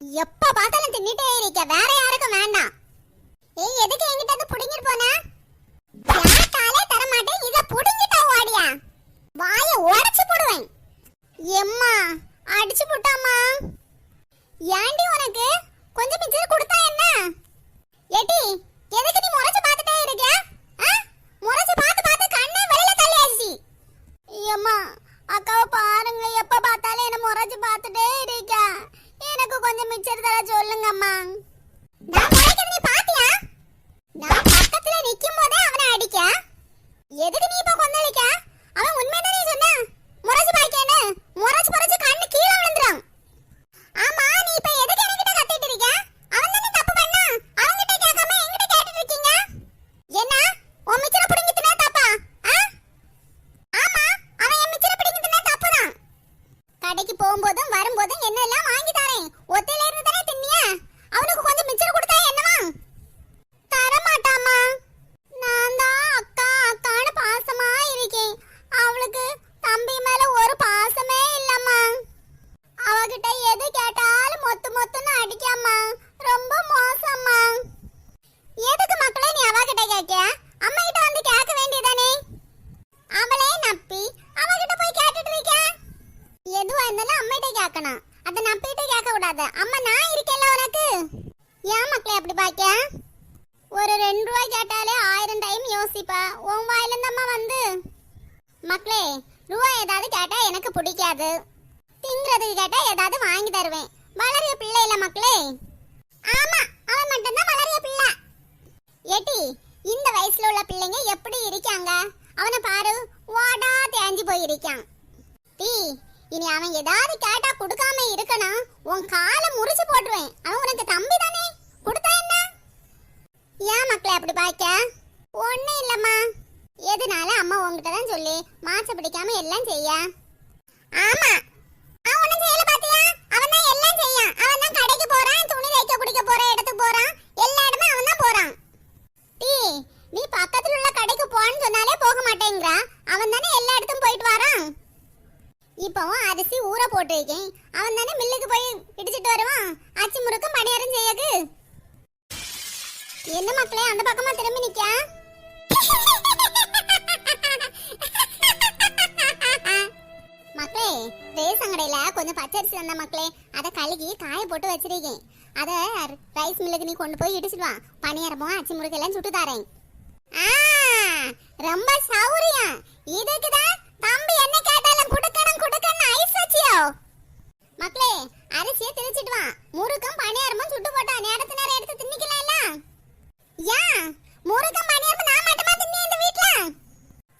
எப்ப பார்த்தாலும் தின்னுட்டே இருக்க. வேற யாருக்கும் வேண்டாம். ஏய் எதுக்கு என்கிட்ட இருந்து புடிங்கிட்டு போன? கேட்டாலே தர மாட்டேன். இத புடிங்கிட்டா ஓடியா? வாய உடைச்சு போடுவேன். எம்மா அடிச்சு போட்டாமா ஏண்டி உனக்கு? கொஞ்சம் மிச்சர் கொடுத்தா என்ன? ஏட்டி எதுக்கு நீ முறைச்சு பார்த்துட்டே இருக்க? ஆ? முறைச்சு பார்த்து பார்த்து கண்ணே வெளியில தள்ளியாச்சு. எம்மா அக்காவை பாரு எப்ப பார்த்தாலும் என்ன முறைச்சு பார்த்துட்டே இருக்கா பிக்சர் கொஞ்சம் மிச்சர் தர சொல்லுங்கம்மா. நான் முறைக்கிறது நீ பாத்தியா? நான் பக்கத்துல நிக்கும் போதே அவனை அடிக்க. எதுக்கு நீ இப்ப கொந்தளிக்க அவன் உண்மைதானே சொன்னா முறைச்சு பாக்கேன்னு முறைச்சு முறைச்சு கண்ணு கீழே விழுந்துரும் ஆமா நீ இப்ப எதுக்கு என்கிட்ட கத்திட்டு இருக்க அவன் தானே தப்பு பண்ணா அவன்கிட்ட கேட்காம என்கிட்ட கேட்டுட்டு இருக்கீங்க என்ன உன் மிச்சர புடிங்கி தின்னா தப்பா ஆ? ஆமா அவன் என் மிச்சர புடிங்கி தின்னா தப்புதான் கடைக்கு போகும்போதும் வரும்போதும் என்ன எல்லாம் வாங்கி தரேன் ஒத்தையில இருந்து தானே தின்னிய அவனுக்கு கொஞ்சம் மிச்சர் கொடுத்தா என்னவா தர மாட்டாமா நான் தான் அக்கா அக்கான்னு பாசமா இருக்கேன் அவளுக்கு தம்பி மேல ஒரு பாசமே இல்லம்மா அவகிட்ட எது கேட்டாலும் மொத்து மொத்துன்னு அடிக்காமா ரொம்ப மோசம்மா எதுக்கு மக்களே நீ அவகிட்ட கேட்க அம்மா கிட்ட வந்து கேட்க வேண்டியதானே அவளே நப்பி அவகிட்ட போய் கேட்டுட்டு இருக்க எதுவா இருந்தாலும் அம்மிட்ட கேட்கணும் அதை நப்பிட்டு கேட்க கூடாது அம்மா நான் இருக்கேன்ல உனக்கு? ஏன் மக்களே அப்படி பாக்க ஒரு ரெண்டு ரூபாய் கேட்டாலே ஆயிரம் டைம் யோசிப்பா. உன் வாயில இருந்தம்மா வந்து மக்களே ரூபா ஏதாவது கேட்டா எனக்கு பிடிக்காது. திங்கிறதுக்கு கேட்டா ஏதாவது வாங்கி தருவேன். வளரிய பிள்ளை இல்ல மக்களே? ஆமா அவன் மட்டும்தான் வளரிய பிள்ளை. ஏட்டி இந்த வயசுல உள்ள பிள்ளைங்க எப்படி இருக்காங்க? அவனை பாரு வாடா தேஞ்சு போயிருக்கான். டீ இனி அவன் ஏதாவது கேட்டா கொடுக்காம இருக்கணும். உன் காலை முறிச்சு போட்டுருவேன். அவன் உனக்கு தம்பி தானே? கொடுத்தா என்ன? ஏன் மக்களை அப்படி பாய்க்க ஒன்றும் இல்லம்மா. எதுனால அம்மா உங்ககிட்ட தான் சொல்லி. மாச்ச பிடிக்காம எல்லாம் செய்ய. ஆமா. அவன் ஒண்ணும் செய்யல பாத்தியா அவன் தான் எல்லாம் செய்யான். அவன் தான் கடைக்கு போறான் துணி தைக்க குடிக்க போற இடத்துக்கு போறான். எல்லா இடமே அவன் தான் போறான். டீ நீ பக்கத்துல உள்ள கடைக்கு போன்னு சொன்னாலே போக மாட்டேங்கிறா. அவன் தானே எல்லா இடத்துக்கும் போயிட்டு வரான். இப்போ அரிசி ஊற போட்டு வைக்கேன் அவன் தானே மில்லுக்கு போய் இடிச்சிட்டு வருவான். அச்சு முறுக்கும் பணியாரம் செய்யக்கு. என்ன மக்களே அந்த பக்கமா திரும்பி நிக்க? மக்களே ரேசன் கடையில கொஞ்சம் பச்சரிசி வந்த மக்களே அதை கழுகி காய போட்டு வச்சிருக்கேன். அத ரைஸ் மில்லுக்கு நீ கொண்டு போய் இடிச்சிட்டு வா. பணியாரமும் அச்சு முறுக்கு எல்லாம் சுட்டு தரேன். ரொம்ப சௌரியம். இதுக்குதான் மக்களே அரிசியை திரிச்சிட்டு வா. முறுக்கும் பணியாரமும் சுட்டு போட்டா நேரத்து நேரம் எடுத்து தின்னிக்கலாம்ல? ஏன் முறுக்கும் பணியாரமும் நான் மட்டுமா தின்னி இந்த வீட்ல?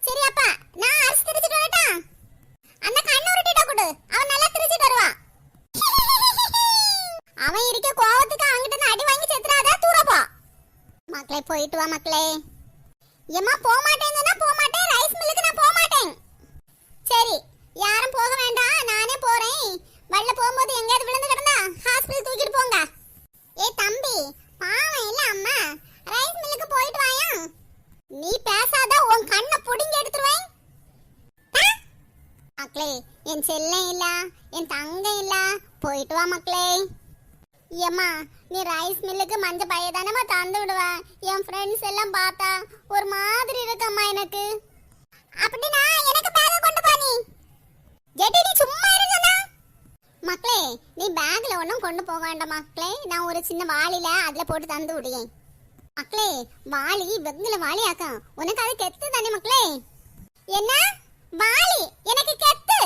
சரி அப்பா நான் அரிசி திரிச்சிட்டு வரட்டா? அந்த கண்ணு உருட்டிட்ட கொடு. அவன் நல்லா திரிச்சிட்டு வருவா. அவன் இருக்க கோவத்துக்கு அவங்கிட்ட அடி வாங்கி செத்துறாதா தூர போ. மக்களே போயிட்டு வா மக்களே. ஏமா போக மாட்டேன்னு போக மாட்டேன். ரைஸ் மில்லுக்கு நான் போக மாட்டேன். சரி யாரும் போக வேண்டாம். நான் போறேன் வள்ள போகும்போது எங்கேயாவது விழுந்து கிடந்தா ஹாஸ்பிடல் தூக்கிட்டு போங்க. ஏ தம்பி பாவம் இல்ல அம்மா. ரைஸ் மில்லுக்கு போயிட்டு வாயா. நீ பேசாத உன் கண்ணை புடிங்கி எடுத்துருவேன் மக்களே என் செல்லம் இல்ல என் தங்கம் இல்ல போயிட்டு வா மக்களே. ஏம்மா நீ ரைஸ் மில்லுக்கு மஞ்ச பைய தானேம்மா தந்து விடுவ? என் ஃப்ரெண்ட்ஸ் எல்லாம் பார்த்தா ஒரு மாதிரி இருக்கம்மா எனக்கு. அப்படின்னா எனக்கு பேக கொண்டு போ நீ. ஜெட்டி நீ சும்மா இருங்கண்ணா மக்களே நீ பேக்ல ஒன்றும் கொண்டு போக வேண்டாம் மக்களே. நான் ஒரு சின்ன வாளில அதுல போட்டு தந்து விடுவேன் மக்களே வாளி வெங்குல வாளி ஆக்கா உனக்கு அது கெத்து தானே மக்களே? என்ன? வாளி எனக்கு கெத்து.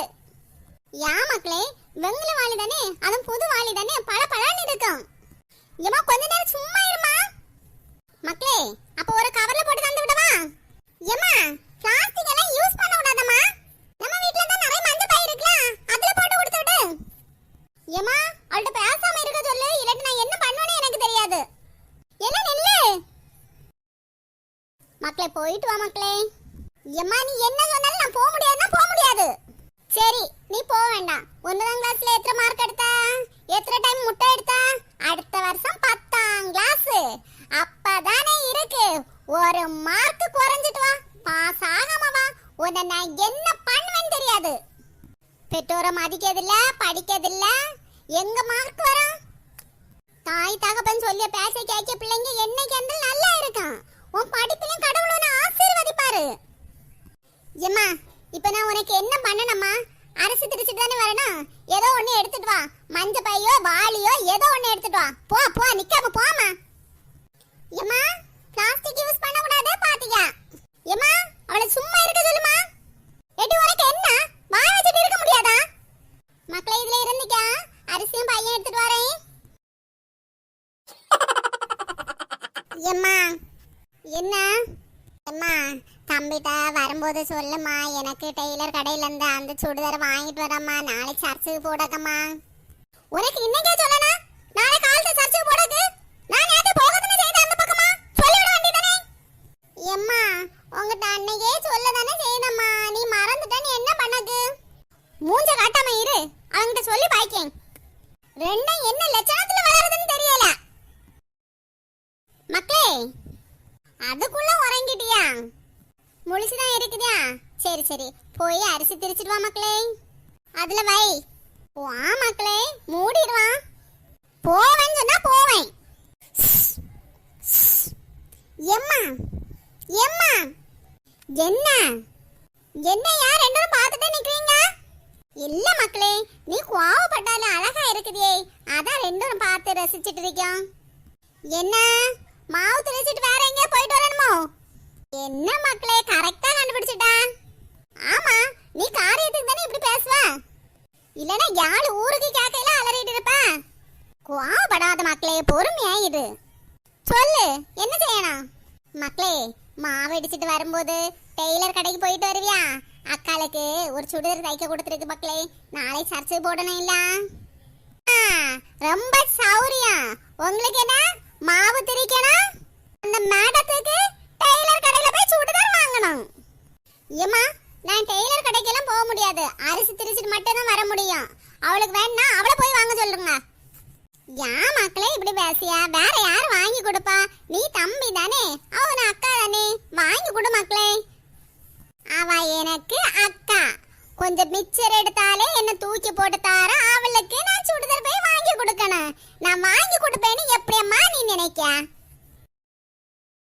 யா மக்களே வெங்குல வாளி தானே? அதுவும் புது வாளி தானே பல பழன்னு இருக்கும் ஏமா கொஞ்ச நேரம் சும்மா இருமா மக்களே அப்ப ஒரு கவர்ல போட்டு தந்து விடவா ஏமா பிளாஸ்டிக் எல்லாம் யூஸ் பண்ண கூடாதம்மா நம்ம வீட்ல தான் நிறைய மஞ்சள் பை இருக்குல அதுல போட்டு கொடுத்து விடு ஏமா அவள்கிட்ட பேசாம இருக்க சொல்லு. இல்லாட்டி நான் என்ன பண்ணுவேன்னு எனக்கு தெரியாது. என்ன நில்லு? மக்களே போயிட்டு வா மக்களே. எம்மா நீ என்ன சொன்னாலும் நான் போக முடியாதுன்னா போக முடியாது. சரி நீ போக வேண்டாம். ஒன்பதாம் கிளாஸ்ல எத்தனை மார்க் எடுத்த? எத்தனை டைம் முட்டை எடுத்த? அடுத்த வருஷம் பத்தாம் கிளாஸ் அப்பதானே இருக்கு. ஒரு மார்க் குறைஞ்சிட்டு வா. பாஸ் ஆகாம வா. உன்னை நான் என்ன பண்ணுவேன்னு தெரியாது. பெற்றோரை மதிக்கிறதில்ல படிக்கிறதில்ல எங்க மார்க் வரும் தாய் தகப்பன் சொல்லிய பேச கேட்க பிள்ளைங்க என்னைக்கு அந்த நல்லா இருக்கான். உன் படிப்பிலும் கடவுள் உன்னை ஆசீர்வதிப்பாரு. எம்மா இப்ப நான் உனக்கு என்ன பண்ணணும்மா? அரிசி திரிச்சிட்டு தானே வரணும்? ஏதோ ஒண்ணு எடுத்துட்டு வா. மஞ்ச பையோ வாளியோ ஏதோ ஒண்ணு எடுத்துட்டு வா போ போ நிக்காம போமா எம்மா பிளாஸ்டிக் யூஸ் பண்ண கூடாது பாத்தீங்க எம்மா அவளை சும்மா இருக்க சொல்லுமா எடி உனக்கு என்ன வாய் வச்சுட்டு இருக்க முடியாதா மக்களே இதுல இருந்துக்க அரிசியும் பையன் எடுத்துட்டு வரேன். எம்மா என்ன? எம்மா தம்பிட்ட வரும்போது சொல்லுமா எனக்கு டெய்லர் கடையில இருந்து அந்த சுடிதார் வாங்கிட்டு வரம்மா நாளை சர்ச்சுக்கு போடக்கம்மா. உனக்கு இன்னைக்கே சொல்லணும். நாளை காலத்து சர்ச்சுக்கு போடக்கு நான் நேத்து போகதுன்னு செய்த அந்த பக்கமா சொல்லிவிட வேண்டியதானே எம்மா உங்ககிட்ட அன்னைக்கே சொல்ல தானே செய்யணும்மா நீ மறந்துட்ட நீ என்ன பண்ணக்கு மூஞ்ச காட்டாம இரு அவங்கிட்ட சொல்லி பாய்க்கேன் ரெண்டும் என்ன லட்சணத்துல வளருதுன்னு தெரியல மக்களே அதுக்குள்ள உறங்கிட்டியா முழிச்சுதான் சரி சரி. போய் அரிசி திரிச்சிட்டு வா மக்களே. அதுல வை. வா மக்களே மூடிடுவா போவேன்னு சொன்னா போவேன். எம்மா எம்மா. என்ன? என்ன யார் ரெண்டும் பார்த்துட்டே நிக்கிறீங்க? இல்ல மக்களே நீ கோவப்பட்டாலும் அழகா இருக்குதே. அதான் ரெண்டும் பார்த்து ரசிச்சிட்டு இருக்கோம் என்ன? மாவு திரிச்சிட்டு வேற எங்கேயோ போயிட்டு வரணுமோ? என்ன மக்களே கரெக்ட் கண்டுபிடிச்சிட்டா ஆமா நீ காரியத்துக்கு தானே இப்படி பேசுவ இல்லனா யாழ் ஊருக்கு கேட்கையில அலறிட்டு இருப்பேன் கோவப்படாத மக்களே பொறுமையா இது சொல்லு என்ன செய்யணும்? மக்களே மாவு இடிச்சிட்டு வரும்போது டெய்லர் கடைக்கு போயிட்டு வருவியா? அக்காளுக்கு ஒரு சுடிதார் தைக்க கொடுத்துருக்கு மக்களே. நாளை சர்ச்சு போடணும் இல்ல? ரொம்ப சௌரியம். உங்களுக்கு என்ன? மாவு திரிக்கணும்? அந்த மேடத்துக்கு டெய்லர் கடையில போய் சுடிதார் வாங்கணும். ஏமா நான் டெய்லர் கடைக்கெல்லாம் போக முடியாது அரிசி திரிச்சிட்டு மட்டும் தான் வர முடியும். அவளுக்கு வேணா அவளை போய் வாங்க சொல்லுங்க. ஏன் மக்களே இப்படி பேசியா வேற யார் வாங்கி கொடுப்பா? நீ தம்பி தானே. அவன அக்கா தானே. வாங்கி கொடு மக்களே. அவ எனக்கு அக்கா. கொஞ்சம் மிச்சர் எடுத்தாலே என்ன தூக்கி போட்டு தார. அவளுக்கு நான் சுடுதல் போய் வாங்கி கொடுக்கணும். நான் வாங்கி நினைக்க